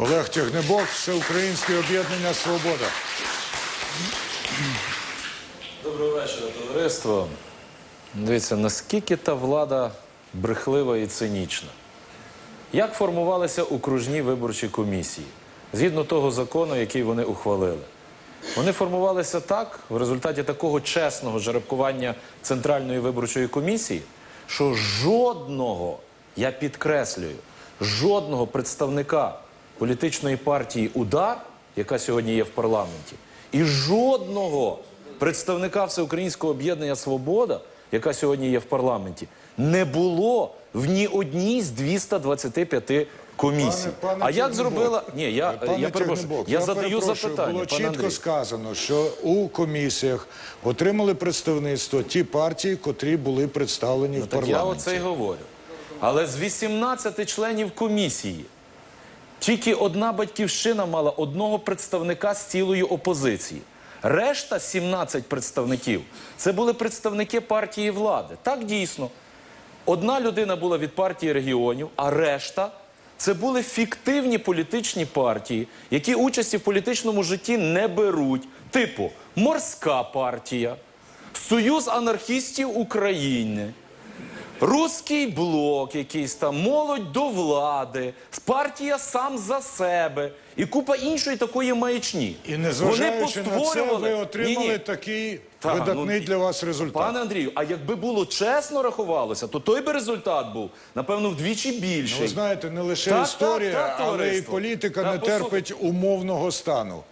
Олег Тягнебок, Всеукраїнське об'єднання Свобода. Доброго вечора, товариство. Дивіться, наскільки та влада брехлива і цинічна. Як формувалися окружні виборчі комісії згідно того закону, який вони ухвалили? Вони формувалися так в результаті такого чесного жеребкування Центральної виборчої комісії, що жодного, я підкреслюю, жодного представника політичної партії Удар, яка сьогодні є в парламенті, і жодного представника Всеукраїнського об'єднання Свобода, яка сьогодні є в парламенті, не було в ні одній з 225 комісій. Пане- пане а як зробила ні, я, Пане я перепрошую, Тягнебок, я, задаю перепрошую, запитання. Було пане чітко Андрій. сказано, що у комісіях отримали представництво ті партії, котрі були представлені в Ну, Так парламенті. я оце й говорю. Але з 18 членів комісії тільки одна батьківщина мала одного представника з цілої опозиції. Решта 17 представників це були представники партії влади. Так дійсно. Одна людина була від партії регіонів, а решта це були фіктивні політичні партії, які участі в політичному житті не беруть. Типу Морська партія, Союз анархістів України. Руський блок, якийсь там, молодь до влади, партія сам за себе і купа іншої такої маячні. І незважаючи на це, ви отримали Ні-ні. такий Та, видатний ну, для вас результат. Пане Андрію, а якби було чесно рахувалося, то той би результат був, напевно, вдвічі більший. Ви знаєте, не лише Так, історія, так, так, але і політика Та, не послухайте. терпить умовного стану.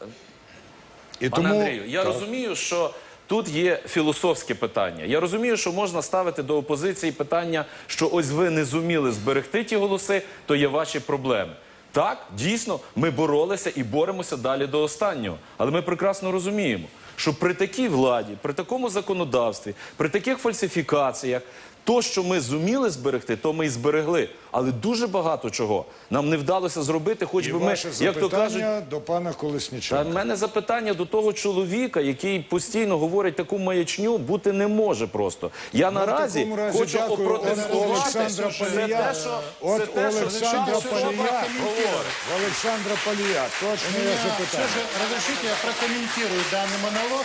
І Пане тому Андрію, я Так. розумію, що тут є філософське питання. Я розумію, що можна ставити до опозиції питання, що ось ви не зуміли зберегти ті голоси, то є ваші проблеми. Так, дійсно, ми боролися і боремося далі до останнього. Але ми прекрасно розуміємо, що при такій владі, при такому законодавстві, при таких фальсифікаціях, то, що ми зуміли зберегти, то ми і зберегли. Але дуже багато чого нам не вдалося зробити, хоч і би ми, як то кажуть, запитання до пана та Колесніченка. в мене запитання до того чоловіка, який постійно говорить таку маячню, бути не може просто. Я наразі Ну, такому разі хочу дякую. опротестувати От Олександра Палія. те, що От все те, що Олександра говорить. Олександра Палія, точно Все запитання. же разрешите я прокомментирую данный монолог,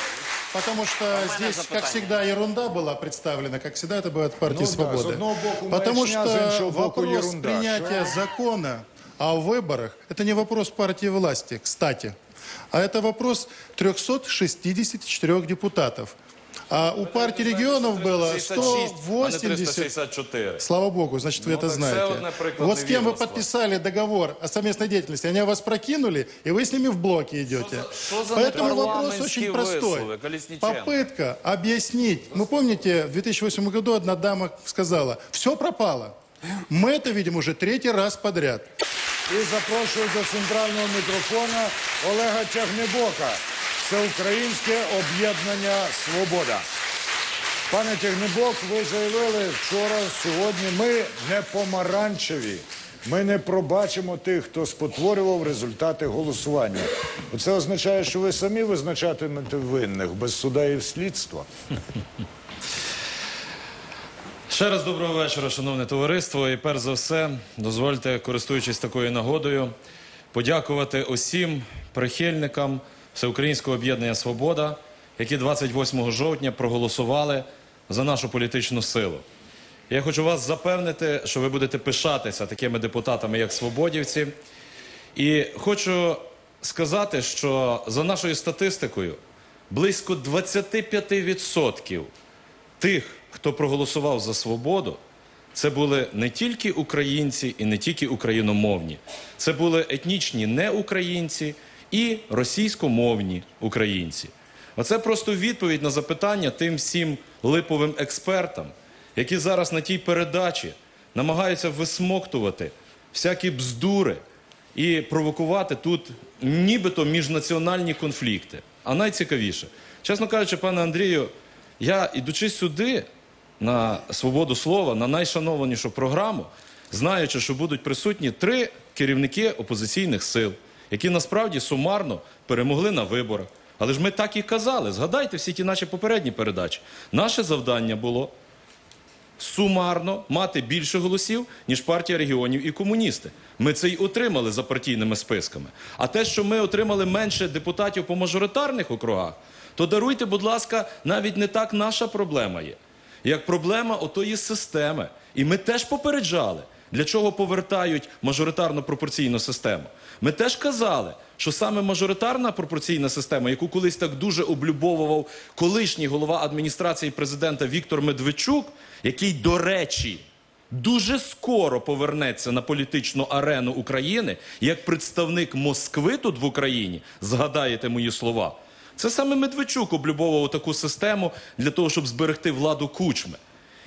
потому что здесь, как всегда, ерунда была представлена, как всегда это бывает в партии Ну да, «Свобода». с одного боку потому маячня, что вопрос ерунда. принятия закона о выборах – это не вопрос партии власти, кстати, а это вопрос 364 депутатов. А у партии регионов было 366, а не 180 364. Слава богу, значит, вы Ну, это так знаете. це одне прикладне Вот с кем вы відомство. подписали договор о совместной деятельности, они вас прокинули, и вы с ними в блоке идете. что за Поэтому вопрос непарламентские очень простой. висловы, Колесниченко? Попытка объяснить. Вы помните, в 2008 году одна дама сказала, все пропало. Мы это видим уже третий раз подряд. І запрошую до центрального мікрофона Олега Тягнебока, Всеукраїнське об'єднання Свобода. Пане Тягнебок, ви заявили вчора, сьогодні ми не помаранчеві. Ми не пробачимо тих, хто спотворював результати голосування. Це означає, що ви самі визначатимете винних без суда і слідства. Ще раз доброго вечора, шановне товариство. І перш за все, дозвольте, користуючись такою нагодою, подякувати усім прихильникам Всеукраїнського об'єднання Свобода, які 28 жовтня проголосували за нашу політичну силу. Я хочу вас запевнити, що ви будете пишатися такими депутатами, як свободівці. І хочу сказати, що за нашою статистикою близько 25% тих, хто проголосував за свободу, це були не тільки українці і не тільки україномовні, це були етнічні неукраїнці і російськомовні українці. Оце просто відповідь на запитання тим всім липовим експертам, які зараз на тій передачі намагаються висмоктувати всякі бздури і провокувати тут нібито міжнаціональні конфлікти. А найцікавіше, чесно кажучи, пане Андрію, я ідучи сюди на свободу слова, на найшанованішу програму, знаючи, що будуть присутні три керівники опозиційних сил, які насправді сумарно перемогли на виборах. Але ж ми так і казали. Згадайте всі ті наші попередні передачі. Наше завдання було сумарно мати більше голосів, ніж партія регіонів і комуністи. Ми це й отримали за партійними списками. А те, що ми отримали менше депутатів по мажоритарних округах, то даруйте, будь ласка, навіть не так наша проблема є, як проблема отої системи. І ми теж попереджали, для чого повертають мажоритарно пропорційну систему. Ми теж казали, що саме мажоритарна пропорційна система, яку колись так дуже облюбовував колишній голова адміністрації президента Віктор Медведчук, який, до речі, дуже скоро повернеться на політичну арену України як представник Москви тут в Україні. Згадаєте мої слова. Це саме Медведчук облюбовував таку систему для того, щоб зберегти владу кучми.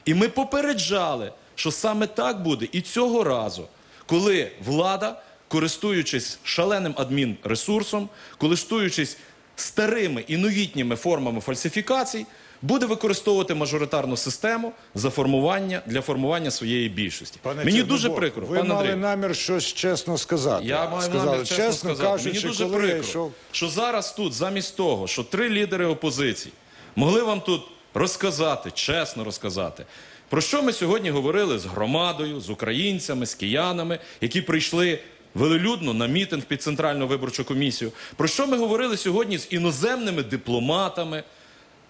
І ми попереджали, що саме так буде і цього разу, коли влада, користуючись шаленим адмінресурсом, користуючись старими і новітніми формами фальсифікацій, буде використовувати мажоритарну систему за формування для формування своєї більшості. Пане Мені дуже прикро, Ви мали Андрію. намір щось чесно сказати. Я маю Сказали, намір чесно, сказати. кажучи, Мені дуже коли прикро, йшов... що зараз тут, замість того, що три лідери опозиції могли вам тут розказати, чесно розказати, про що ми сьогодні говорили з громадою, з українцями, з киянами, які прийшли велелюдно на мітинг під Центральну виборчу комісію. Про що ми говорили сьогодні з іноземними дипломатами,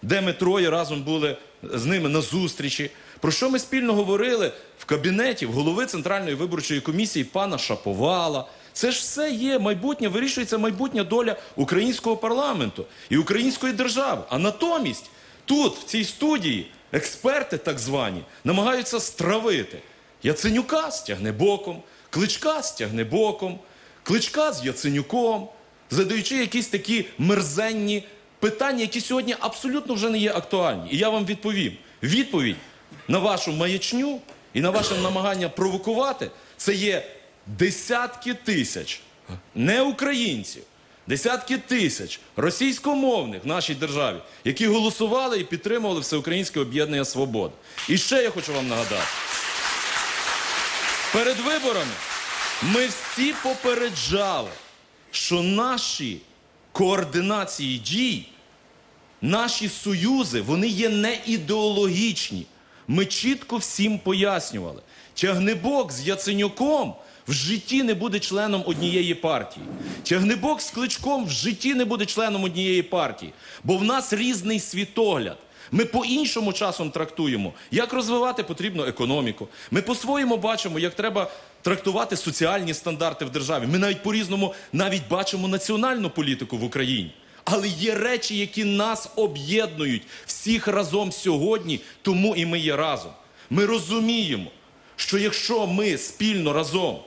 де ми троє разом були з ними на зустрічі. Про що ми спільно говорили в кабінеті в голови Центральної виборчої комісії пана Шаповала. Це ж все є майбутнє, вирішується майбутня доля українського парламенту і української держави. А натомість тут, в цій студії, експерти так звані намагаються стравити Яценюка з тягнебоком, Кличка з тягнебоком, Кличка з Яценюком, задаючи якісь такі мерзенні питання, які сьогодні абсолютно вже не є актуальні. І я вам відповім: відповідь на вашу маячню і на ваше намагання провокувати це є десятки тисяч не українців, десятки тисяч російськомовних в нашій державі, які голосували і підтримували всеукраїнське об'єднання Свобода. І ще я хочу вам нагадати. Перед виборами ми всі попереджали, що наші координації дій, наші союзи, вони є не ідеологічні. Ми чітко всім пояснювали. Тягнебок з Яценюком в житті не буде членом однієї партії. Тягнебок з Кличком в житті не буде членом однієї партії. Бо в нас різний світогляд. Ми по-іншому часом трактуємо, як розвивати потрібно економіку. Ми по-своєму бачимо, як треба трактувати соціальні стандарти в державі. Ми навіть по-різному навіть бачимо національну політику в Україні. Але є речі, які нас об'єднують всіх разом сьогодні, тому і ми є разом. Ми розуміємо, що якщо ми спільно разом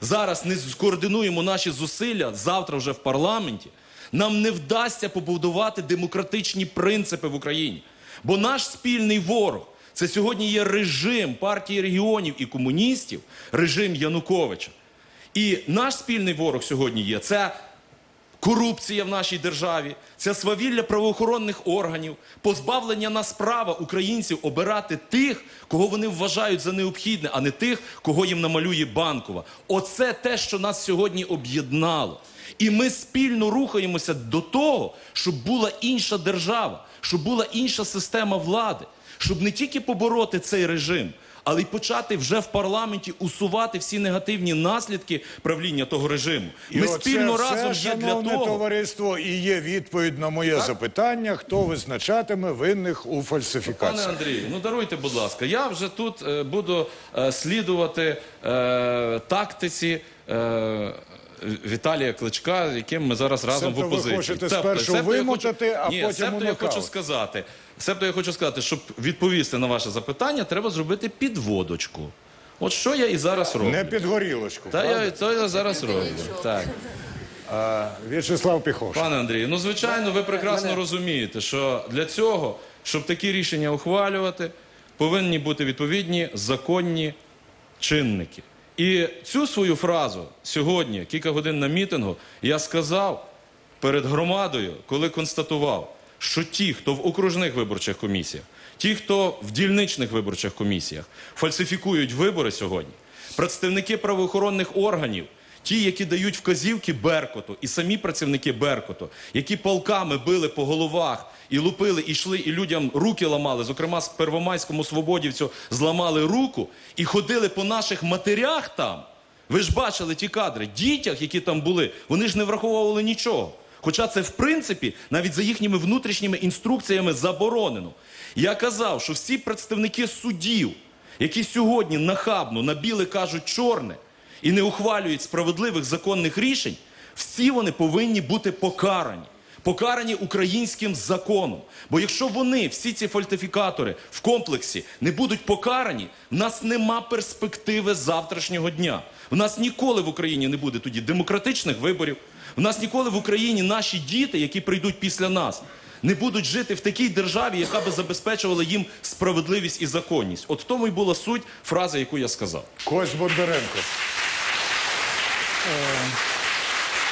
зараз не скоординуємо наші зусилля завтра вже в парламенті, нам не вдасться побудувати демократичні принципи в Україні. Бо наш спільний ворог це сьогодні є режим партії регіонів і комуністів, режим Януковича. І наш спільний ворог сьогодні є це корупція в нашій державі, це свавілля правоохоронних органів, позбавлення нас права українців обирати тих, кого вони вважають за необхідне, а не тих, кого їм намалює банкова. Оце те, що нас сьогодні об'єднало. І ми спільно рухаємося до того, щоб була інша держава, щоб була інша система влади, щоб не тільки побороти цей режим, але й почати вже в парламенті усувати всі негативні наслідки правління того режиму. І Ми оце спільно все, разом є для того. товариство, і є відповідь на моє запитання, хто визначатиме винних у Пане. Андрію, ну даруйте, будь ласка. Я вже тут е, буду е, слідувати е, тактиці. Е, Віталія Кличка, яким ми зараз разом Себто в ви опозиції. хочете Себто- спершу себто я вимотати, а Ні, потім себто я хочу сказати. Себто я хочу сказати, щоб відповісти на ваше запитання, треба зробити підводочку. От що я і зараз роблю. Не під горілочку. Та правда? я, то я зараз роблю. Так. В'ячеслав Піхош. Пане Андрію, ну звичайно, ви прекрасно розумієте, що для цього, щоб такі рішення ухвалювати, повинні бути відповідні законні чинники. І цю свою фразу сьогодні, кілька годин на мітингу, я сказав перед громадою, коли констатував, що ті, хто в окружних виборчих комісіях, ті, хто в дільничних виборчих комісіях фальсифікують вибори сьогодні, представники правоохоронних органів, ті, які дають вказівки Беркуту, і самі працівники Беркуту, які полками били по головах і лупили, і йшли, і людям руки ламали. Зокрема, з Первомайському свободівцю зламали руку і ходили по наших матерях там. Ви ж бачили ті кадри, дітях, які там були, вони ж не враховували нічого. Хоча це, в принципі, навіть за їхніми внутрішніми інструкціями заборонено. Я казав, що всі представники судів, які сьогодні нахабно на біле кажуть чорне і не ухвалюють справедливих законних рішень, всі вони повинні бути покарані. Покарані українським законом. Бо якщо вони, всі ці фальсифікатори в комплексі, не будуть покарані, в нас нема перспективи завтрашнього дня. В нас ніколи в Україні не буде тоді демократичних виборів. В нас ніколи в Україні наші діти, які прийдуть після нас, не будуть жити в такій державі, яка би забезпечувала їм справедливість і законність. От тому й була суть фрази, яку я сказав. Кость Бондаренко.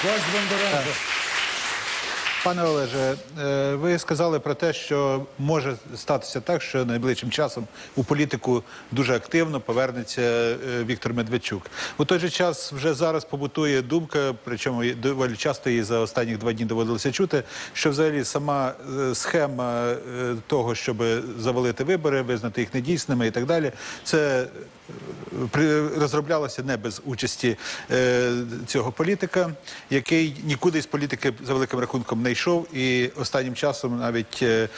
Кость Бондаренко. Пане Олеже, е, ви сказали про те, що може статися так, що найближчим часом у політику дуже активно повернеться е, Віктор Медведчук. У той же час вже зараз побутує думка, причому доволі часто її за останні два дні доводилося чути, що взагалі сама е, схема того, щоб завалити вибори, визнати їх недійсними і так далі, це розроблялося не без участі е, цього політика, який нікуди з політики за великим рахунком не йшов, і останнім часом навіть е,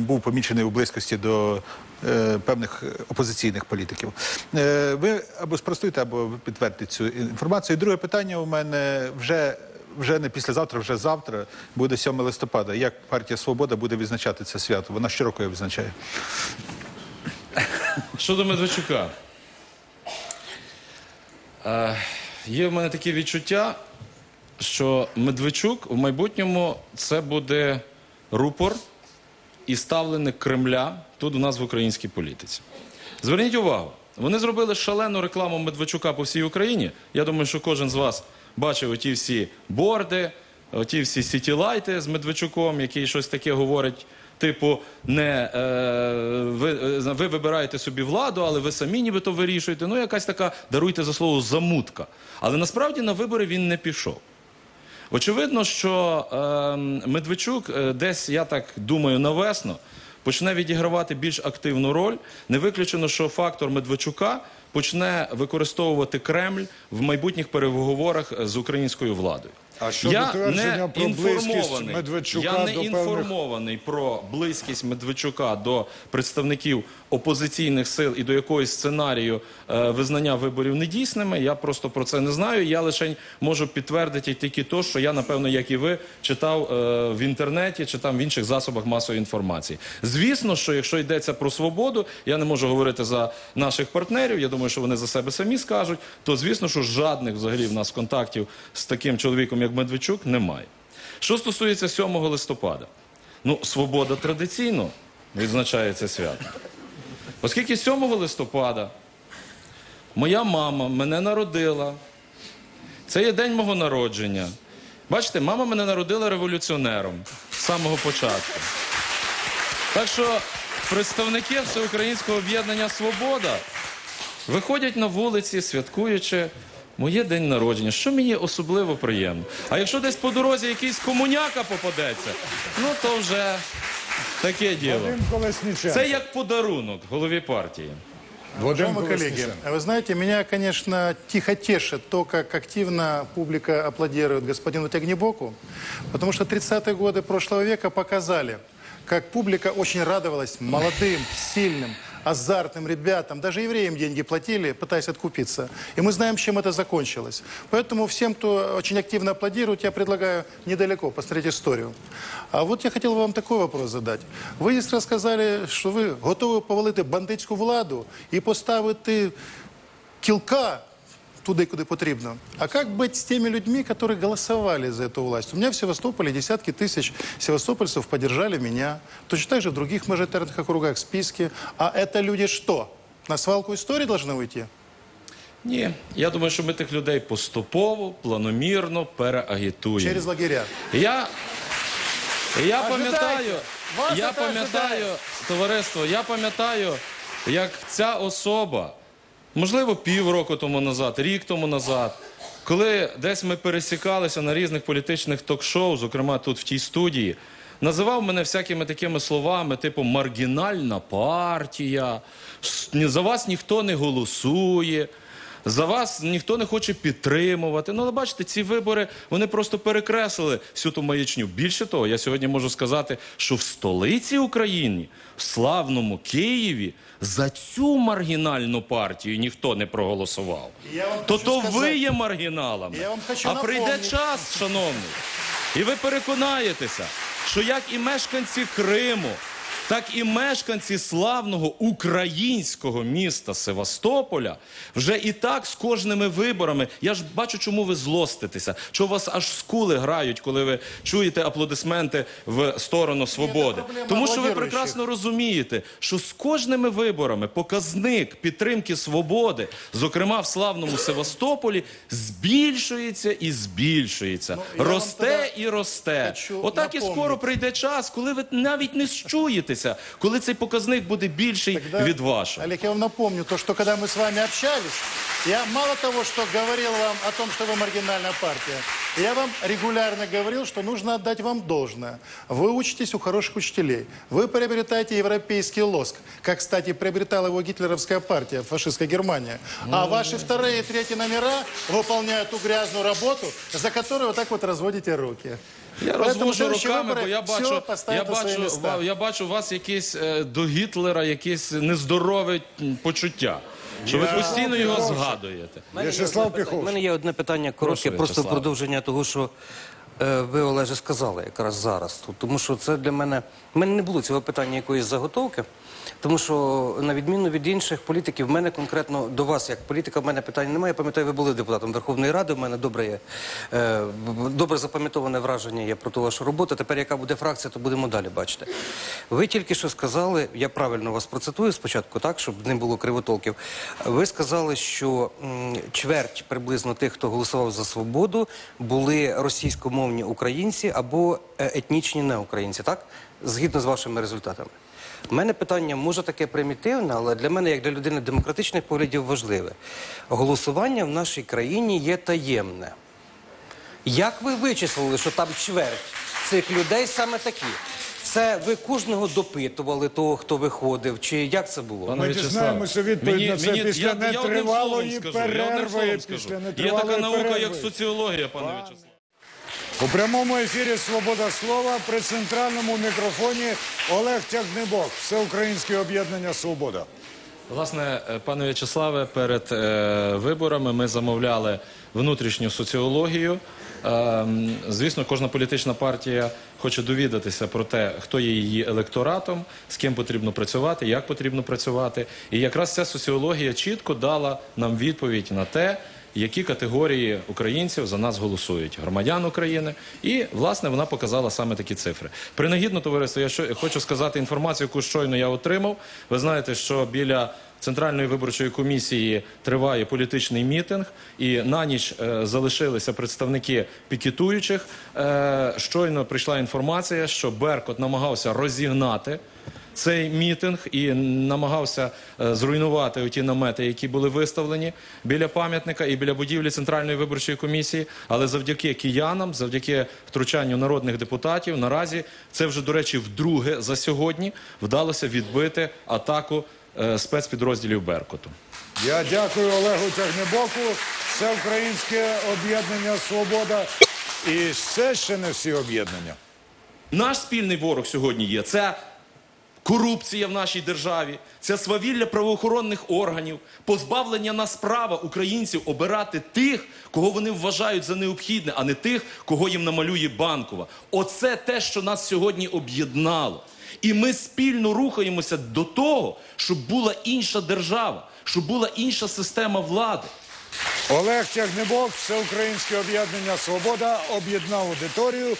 був помічений у близькості до. е, Певних опозиційних політиків. Е, Ви або спростуйте, або підтвердите цю інформацію. Друге питання у мене вже, вже не післязавтра, вже завтра буде 7 листопада. Як партія Свобода буде відзначати це свято? Вона щороку його відзначає. Щодо Медведчука, е, є в мене таке відчуття, що Медведчук в майбутньому це буде рупор і ставленик Кремля тут у нас в українській політиці. Зверніть увагу, вони зробили шалену рекламу Медведчука по всій Україні. Я думаю, що кожен з вас бачив оті всі борди, оті всі сітілайти з Медведчуком, який щось таке говорить. Типу, не е, ви, е, ви вибираєте собі владу, але ви самі нібито вирішуєте. Ну, якась така, даруйте за слово, замутка. Але насправді на вибори він не пішов. Очевидно, що е, Медведчук е, десь, я так думаю, навесно почне відігравати більш активну роль. Не виключено, що фактор Медведчука почне використовувати Кремль в майбутніх переговорах з українською владою. А щодо я не про інформований, Медведчука я не до певних- інформований про близькість Медведчука до представників опозиційних сил і до якогось сценарію е, визнання виборів недійсними. Я просто про це не знаю. Я лише можу підтвердити тільки то, що я, напевно, як і ви, читав е, в інтернеті, читав в інших засобах масової інформації. Звісно, що якщо йдеться про свободу, я не можу говорити за наших партнерів. Я думаю, що вони за себе самі скажуть. То звісно, що жадних взагалі в нас контактів з таким чоловіком, як Медведчук, немає. Що стосується 7 листопада, ну свобода традиційно відзначає це свято. Оскільки 7 листопада моя мама мене народила, це є день мого народження. Бачите, мама мене народила революціонером з самого початку. Так що представники Всеукраїнського об'єднання Свобода виходять на вулиці, святкуючи моє день народження, що мені особливо приємно. А якщо десь по дорозі якийсь комуняка попадеться, ну то вже таке діло. Вадим Колесніченко. Це як подарунок голові партії. Вадим Уважаемые коллеги, Колесніченко. вы знаете, меня, конечно, тихо тешит то, как активно публика аплодирует господину Тягнебоку, потому что 30-е годы прошлого века показали, как публика очень радовалась молодым, сильным, азартным ребятам. Даже евреям деньги платили, пытаясь откупиться. И мы знаем, чем это закончилось. Поэтому всем, кто очень активно аплодирует, я предлагаю недалеко посмотреть историю. А вот я хотел вам такой вопрос задать. Ви здесь рассказали, що ви готові повалити бандитську владу і поставити кілка туди, куди потрібно. А как быть с теми людьми, которые голосовали за эту власть? У меня в Севастополе десятки тысяч севастопольцев поддержали меня. Точно так же в других мажоритарных округах списки. А это люди что? На свалку истории должны уйти? Ні, я думаю, що ми тих людей поступово, планомірно переагітуємо. Через лагеря. Я, я Ожидайте. пам'ятаю, Вас я це пам'ятаю, ожидає. товариство, я пам'ятаю, як ця особа, можливо, півроку тому назад, рік тому назад, коли десь ми пересікалися на різних політичних ток-шоу, зокрема тут в тій студії, називав мене всякими такими словами, типу маргінальна партія, за вас ніхто не голосує. За вас ніхто не хоче підтримувати. Ну, але бачите, ці вибори вони просто перекреслили всю ту маячню. Більше того, я сьогодні можу сказати, що в столиці України, в славному Києві, за цю маргінальну партію ніхто не проголосував. То то сказати- ви є маргіналами. Я вам хочу а прийде час, шановний, і ви переконаєтеся, що як і мешканці Криму, так і мешканці славного українського міста Севастополя вже і так з кожними виборами. Я ж бачу, чому ви злоститеся, що вас аж скули грають, коли ви чуєте аплодисменти в сторону свободи. Тому що ви прекрасно розумієте, що з кожними виборами показник підтримки свободи, зокрема в славному Севастополі, збільшується і збільшується, Ну, росте і росте. Отак і скоро прийде час, коли ви навіть не щуєтеся, коли цей показник буде більший Тогда, від вашого. Олег, я вам напомню, то, что когда мы с вами общались, я мало того, что говорил вам о том, что вы маргинальная партия, я вам регулярно говорил, что нужно отдать вам должное. Вы учитесь у хороших учителей. Вы приобретаете европейский лоск, как, кстати, приобретала его гитлеровская партия, фашистская Германия. А ваши вторые и третьи номера выполняют ту грязную работу, за которую вот так вот разводите руки. Я Поэтому розвожу руками, выборы бо я бачу, я бачу, я бачу у вас якесь е, до Гітлера, якісь нездорове почуття. Що ви постійно його згадуєте. У мене є В'ячеслав одне питання- Піхов. У мене є одне питання коротке, Прошу, просто продовження того, що е, ви, Олеже, сказали якраз зараз тут. Тому що це для мене. У мене не було цього питання якоїсь заготовки. Тому що, на відміну від інших політиків, в мене конкретно до вас, як політика, в мене питань немає. Я пам'ятаю, ви були депутатом Верховної Ради. У мене добре є е, добре запам'ятоване враження є про ту вашу роботу. Тепер яка буде фракція, то будемо далі бачити. Ви тільки що сказали, я правильно вас процитую спочатку, так, щоб не було кривотолків. Ви сказали, що м, чверть приблизно тих, хто голосував за свободу, були російськомовні українці або е, етнічні неукраїнці, так? Згідно з вашими результатами. У мене питання може таке примітивне, але для мене, як для людини демократичних поглядів, важливе. Голосування в нашій країні є таємне. Як ви вичислили, що там чверть цих людей саме такі? Це ви кожного допитували того, хто виходив, чи як це було? Пане Ми В'ячеславе, дізнаємося відповідь на це після я, я одним нетривалої скажу, я одним перерви, словом скажу. після Є нетривалої така наука, перерви. як соціологія, пане В'ячеславе. У прямому ефірі Свобода слова при центральному мікрофоні Олег Тягнебок, Всеукраїнське об'єднання Свобода. Власне, е, пане В'ячеславе, перед е, виборами ми замовляли внутрішню соціологію. Е, звісно, кожна політична партія хоче довідатися про те, хто є її електоратом, з ким потрібно працювати, як потрібно працювати. І якраз ця соціологія чітко дала нам відповідь на те, які категорії українців за нас голосують, громадян України, і власне вона показала саме такі цифри. Принагідно, товариство, я що хочу сказати інформацію, яку щойно я отримав. Ви знаєте, що біля Центральної виборчої комісії триває політичний мітинг, і на ніч е, залишилися представники пікетуючих. Е, щойно прийшла інформація, що Беркот намагався розігнати цей мітинг і намагався е, зруйнувати ті намети, які були виставлені біля пам'ятника і біля будівлі Центральної виборчої комісії. Але завдяки киянам, завдяки втручанню народних депутатів, наразі це вже, до речі, вдруге за сьогодні вдалося відбити атаку е, спецпідрозділів Беркуту. Я дякую Олегу Тягнебоку, Всеукраїнське об'єднання Свобода. І це ще не всі об'єднання. Наш спільний ворог сьогодні є це корупція в нашій державі, це свавілля правоохоронних органів, позбавлення нас права українців обирати тих, кого вони вважають за необхідне, а не тих, кого їм намалює банкова. Оце те, що нас сьогодні об'єднало. І ми спільно рухаємося до того, щоб була інша держава, щоб була інша система влади. Олег Тягнебок, Всеукраїнське об'єднання Свобода об'єднав аудиторію.